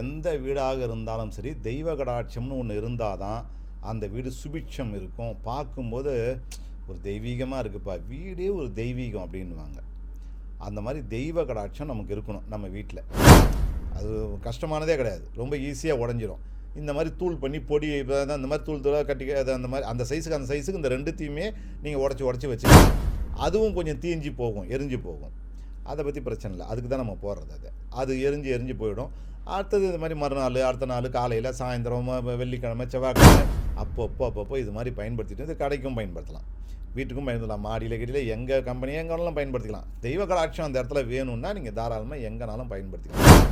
எந்த வீடாக இருந்தாலும் சரி தெய்வ கடாட்சம்னு ஒன்று இருந்தால் தான் அந்த வீடு சுபிட்சம் இருக்கும். பார்க்கும்போது ஒரு தெய்வீகமாக இருக்குப்பா வீடே ஒரு தெய்வீகம் அப்படின்வாங்க அந்த மாதிரி தெய்வ கடாட்சம் நமக்கு இருக்கணும் நம்ம வீட்டில் அது கஷ்டமானதே கிடையாது. ரொம்ப ஈஸியாக உடஞ்சிரும். இந்த மாதிரி தூள் பண்ணி பொடி இப்போ இந்த மாதிரி தூள் தூளாக கட்டி அது அந்த மாதிரி அந்த சைஸுக்கு அந்த சைஸுக்கு இந்த ரெண்டுத்தையுமே நீங்கள் உடச்சி உடச்சி வச்சுக்கலாம் அதுவும் கொஞ்சம் தீஞ்சு போகும் எரிஞ்சு போகும். அதை பற்றி பிரச்சனை இல்லை. அதுக்கு தான் நம்ம போடுறது அது. அது எரிஞ்சு எரிஞ்சு போயிடும். அடுத்தது இது மாதிரி மறுநாள் அடுத்த நாள் காலையில் சாயந்தரம் வெள்ளிக்கிழமை செவ்வாய்க்கிழமை அப்பப்போ அப்பப்போ இது மாதிரி பயன்படுத்திட்டு இது கடைக்கும் பயன்படுத்தலாம். வீட்டுக்கும் பயன்படுத்தலாம். மாடியில் கீடியில் எங்கள் கம்பெனி எங்கேனாலும் பயன்படுத்திக்கலாம். தெய்வ கடாட்சம் அந்த இடத்துல வேணும்னா நீங்கள் தாராளமாக எங்கேனாலும் பயன்படுத்திக்கலாம்.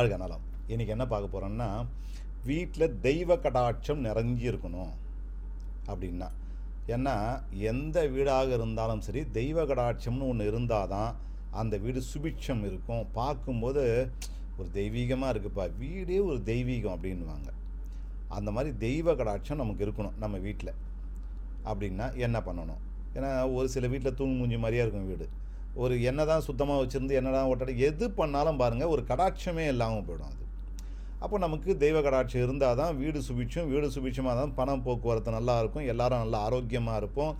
வாழ்க நலம். இன்றைக்கி என்ன பார்க்க போகிறோன்னா வீட்டில் தெய்வ கடாட்சம் நிறைஞ்சி இருக்கணும் அப்படின்னா. ஏன்னா எந்த வீடாக இருந்தாலும் சரி தெய்வ கடாட்சம்னு ஒன்று இருந்தால் தான் அந்த வீடு சுபிட்சம் இருக்கும். பார்க்கும்போது ஒரு தெய்வீகமாக இருக்குப்பா. வீடே ஒரு தெய்வீகம் அப்படின்வாங்க அந்த மாதிரி தெய்வ கடாட்சம் நமக்கு இருக்கணும் நம்ம வீட்டில் அப்படின்னா என்ன பண்ணணும்? ஏன்னா ஒரு சில வீட்டில் தூங்கு மூஞ்சி மாதிரியே இருக்கும் வீடு. ஒரு என்ன தான் சுத்தமாக வச்சுருந்து என்னதான் ஒட்டடை எது பண்ணாலும் பாருங்கள் ஒரு கடாட்சமே இல்லாமல் போயிடும் அது. அப்போ நமக்கு தெய்வ கடாட்சம் இருந்தால் தான் வீடு சுபிட்சம் வீடு சுபிட்சமாக தான் பணம் போக்குவரத்து நல்லா இருக்கும் எல்லாரும் நல்லா ஆரோக்கியமாக இருப்போம்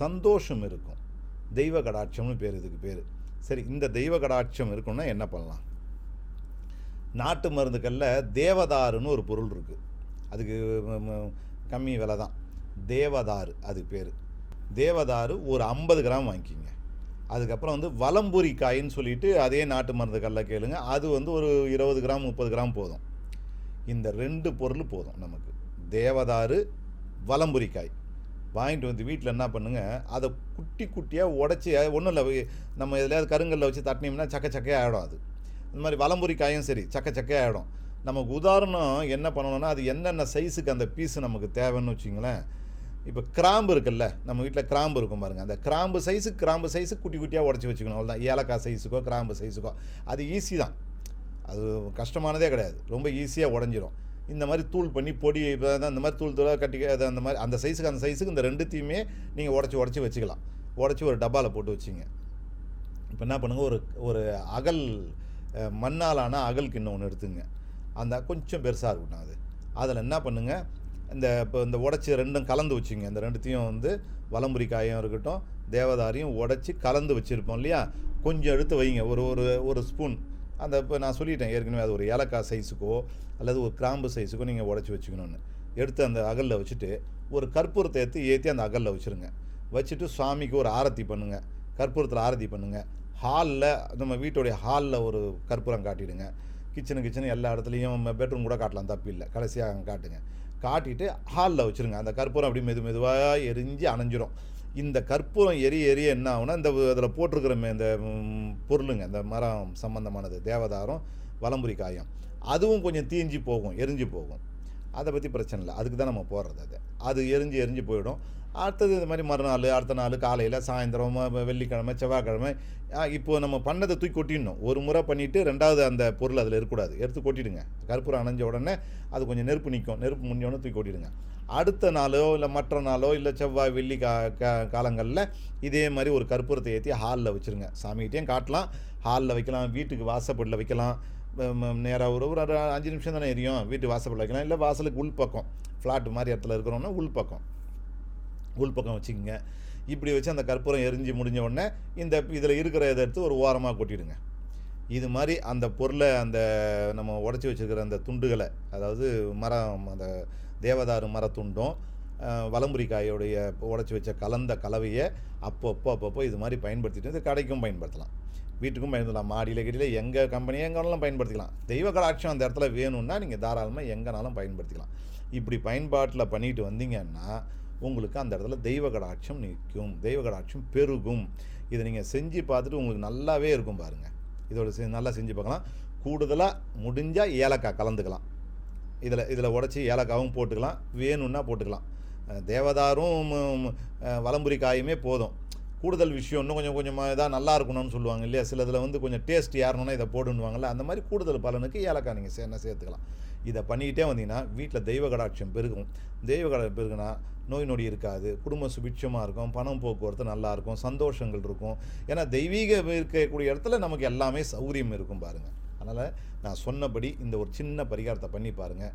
சந்தோஷம் இருக்கும். தெய்வ கடாட்சம்னு பேர் இதுக்கு பேர். சரி இந்த தெய்வ கடாட்சம் இருக்குன்னா என்ன பண்ணலாம்? நாட்டு மருந்துகளில் தேவதாருன்னு ஒரு பொருள் இருக்குது அதுக்கு கம்மி விலை தான். தேவதாரு அது பேர். தேவதாரு ஒரு ஐம்பது கிராம் வாங்கிக்கிங்க. அதுக்கப்புறம் வந்து வலம்புரி காயின்னு சொல்லிட்டு அதே நாட்டு மருந்து கல்ல கேளுங்க. அது வந்து ஒரு இருபது கிராம் முப்பது கிராம் போதும். இந்த ரெண்டு பொருள் போதும் நமக்கு. தேவதாரு வலம்புரி காய் வாங்கிட்டு வந்து வீட்டில் என்ன பண்ணுங்க அதை குட்டி குட்டியாக உடச்சி ஒன்றும் இல்லை நம்ம எதுலையாவது கருங்கல்ல வச்சு தட்டினோம்னா சக்க சக்கையாக ஆகிடும் அது. இந்த மாதிரி வலம்புரி காயும் சரி சக்க சக்கையாக ஆகிடும் நமக்கு உதாரணம் என்ன பண்ணணும்னா அது என்னென்ன சைஸுக்கு அந்த பீஸு நமக்கு தேவைன்னு வச்சிங்களேன். இப்போ கிராம்பு இருக்குல்ல நம்ம வீட்டில் கிராம்பு இருக்கும் பாருங்கள் அந்த கிராம்பு சைஸுக்கு கிராம்பு சைஸு குட்டி குட்டியாக உடச்சி வச்சுக்கணும். அவ்வளோதான் ஏலக்காய் சைஸுக்கோ கிராம்பு சைஸுக்கோ அது ஈஸி தான். அது கஷ்டமானதே கிடையாது. ரொம்ப ஈஸியாக உடஞ்சிரும். இந்த மாதிரி தூள் பண்ணி பொடி இப்போ அந்த இந்த மாதிரி தூள் தூளாக கட்டி அது அந்த மாதிரி அந்த சைஸுக்கு அந்த சைஸுக்கு இந்த ரெண்டுத்தையுமே நீங்கள் உடச்சி உடச்சி வச்சுக்கலாம். உடச்சி ஒரு டப்பாவில் போட்டு வச்சிங்க. இப்போ என்ன பண்ணுங்கள் ஒரு ஒரு அகல் மண்ணாலான அகல் கிண்ணம் ஒன்று எடுத்துங்க. அந்த கொஞ்சம் பெருசாக இருக்கட்டும் அது. அதில் என்ன பண்ணுங்கள் இந்த இப்போ இந்த உடச்சி ரெண்டும் கலந்து வச்சுங்க. இந்த ரெண்டுத்தையும் வந்து வலம்புரி காயும் இருக்கட்டும் தேவதாரியும் உடச்சி கலந்து வச்சுருப்போம் இல்லையா? கொஞ்சம் எடுத்து வைங்க. ஒரு ஒரு ஒரு ஸ்பூன். அந்த இப்போ நான் சொல்லிட்டேன் ஏற்கனவே அது ஒரு ஏலக்காய் சைஸுக்கோ அல்லது ஒரு கிராம்பு சைஸுக்கோ நீங்கள் உடச்சி வச்சுக்கணும்னு. எடுத்து அந்த அகலில் வச்சுட்டு ஒரு கற்பூரத்தை எடுத்து ஏற்றி அந்த அகலில் வச்சுருங்க. வச்சுட்டு சுவாமிக்கு ஒரு ஆரத்தி பண்ணுங்கள் கற்பூரத்தில் ஆரத்தி பண்ணுங்கள் ஹாலில் நம்ம வீட்டுடைய ஹாலில் ஒரு கற்பூரம் காட்டிடுங்க. கிச்சனு கிச்சனு எல்லா இடத்துலையும் பெட்ரூம் கூட காட்டலாம் தப்பு இல்லை. கடைசியாக காட்டுங்க. காட்டிட்டு ஹாலில் வச்சுருங்க. அந்த கற்பூரம் அப்படி மெது மெதுவாக எரிஞ்சு அணைஞ்சிரும். இந்த கற்பூரம் எரிய எரிய என்ன ஆகுனா இந்த அதில் போட்டிருக்கிற இந்த பொருளுங்க இந்த மரம் சம்மந்தமானது தேவதாரம் வலம்புரி காயம். அதுவும் கொஞ்சம் தீஞ்சு போகும் எரிஞ்சு போகும். அதை பற்றி பிரச்சனை இல்லை. அதுக்கு தான் நம்ம போடுறது அது. அது எரிஞ்சு எரிஞ்சு போயிடும். அடுத்தது இது மாதிரி மறுநாள் அடுத்த நாள் காலையில் சாயந்தரம் வெள்ளிக்கிழமை செவ்வாய்க்கிழமை இப்போது இப்போ நம்ம பண்ணதை தூக்கி கொட்டிடணும் ஒரு முறை பண்ணிவிட்டு ரெண்டாவது அந்த பொருள் அதில் இருக்கக்கூடாது. எடுத்து கொட்டிடுங்க. கற்பூரம் அணைஞ்ச உடனே அது கொஞ்சம் நெருப்பு நிற்கும் நெருப்பு முடிஞ்சோடனே தூக்கி கொட்டிடுங்க அடுத்த நாளோ இல்லை மற்ற நாளோ இல்லை செவ்வாய் வெள்ளி கா கா காலங்களில் இதே மாதிரி ஒரு கற்பூரத்தை ஏற்றி ஹாலில் வச்சுருங்க. சாமிகிட்டேயும் காட்டலாம். ஹாலில் வைக்கலாம். வீட்டுக்கு வாசப்படியில் வைக்கலாம். நேராக ஒரு ஒரு அஞ்சு நிமிஷம் தானே எரியும். வீட்டு வாசப்படியில் வைக்கலாம். இல்லை வாசலுக்கு உள் பக்கம் ஃப்ளாட் மாதிரி இடத்துல இருக்கிறோன்னா உள் பக்கம் உள் பக்கம் வச்சுக்கோங்க. இப்படி வச்சு அந்த கற்பூரம் எரிஞ்சு முடிஞ்ச உடனே இந்த இதில் இருக்கிற இதை எடுத்து ஒரு ஓரமாக கொட்டிடுங்க. இது மாதிரி அந்த பொருளை அந்த நம்ம உடச்சி வச்சுருக்கிற அந்த துண்டுகளை அதாவது மரம் அந்த தேவதாரு மரத்துண்டும் வலம்புரிக்காயோடைய காயோடைய உடச்சி வச்ச கலந்த கலவையை அப்பப்போ அப்பப்போ இது மாதிரி பயன்படுத்திட்டு இது கடைக்கும் பயன்படுத்தலாம். வீட்டுக்கும் பயன்படுத்தலாம். மாடியில் கீடியில் எங்கள் கம்பெனி எங்கேனாலும் பயன்படுத்திக்கலாம். தெய்வ கடாட்சம் அந்த இடத்துல வேணும்னா நீங்கள் தாராளமாக எங்கேனாலும் பயன்படுத்திக்கலாம். இப்படி பயன்பாட்டில் பண்ணிட்டு வந்தீங்கன்னா உங்களுக்கு அந்த இடத்துல தெய்வ கடாட்சம் நிற்கும். தெய்வ கடாட்சம் பெருகும். இதை நீங்கள் செஞ்சு பார்த்துட்டு உங்களுக்கு நல்லாவே இருக்கும் பாருங்கள் இதோட செ- நல்லா செஞ்சு பார்க்கலாம். கூடுதலாக முடிஞ்சால் ஏலக்காய் கலந்துக்கலாம். இதில் இதில் உடச்சி ஏலக்காவும் போட்டுக்கலாம். வேணும்னா போட்டுக்கலாம். தேவதாரும் வலம்புரி காயுமே போதும். கூடுதல் விஷயம் இன்னும் கொஞ்சம் கொஞ்சமாக இதாக நல்லா இருக்கணும்னு சொல்லுவாங்க இல்லையா? சிலதில் வந்து கொஞ்சம் டேஸ்ட் ஏறணும்னா இதை போடுன்னுவாங்கள்ல அந்த மாதிரி கூடுதல் பலனுக்கு ஏலக்காய் நீங்கள் சே சேர்த்துக்கலாம். இதை பண்ணிக்கிட்டே வந்தீங்கன்னா வீட்டில் தெய்வ கடாட்சியம் பெருகும். தெய்வ கடை பெருகுனா நோய் நொடி இருக்காது குடும்பம் சுபிட்சமாக இருக்கும் பணம் போக்குவரத்து நல்லாயிருக்கும் சந்தோஷங்கள் இருக்கும். ஏன்னா தெய்வீக இருக்கக்கூடிய இடத்துல நமக்கு எல்லாமே சௌகரியம் இருக்கும் பாருங்கள் அதனால் நான் சொன்னபடி இந்த ஒரு சின்ன பரிகாரத்தை பண்ணி பாருங்கள்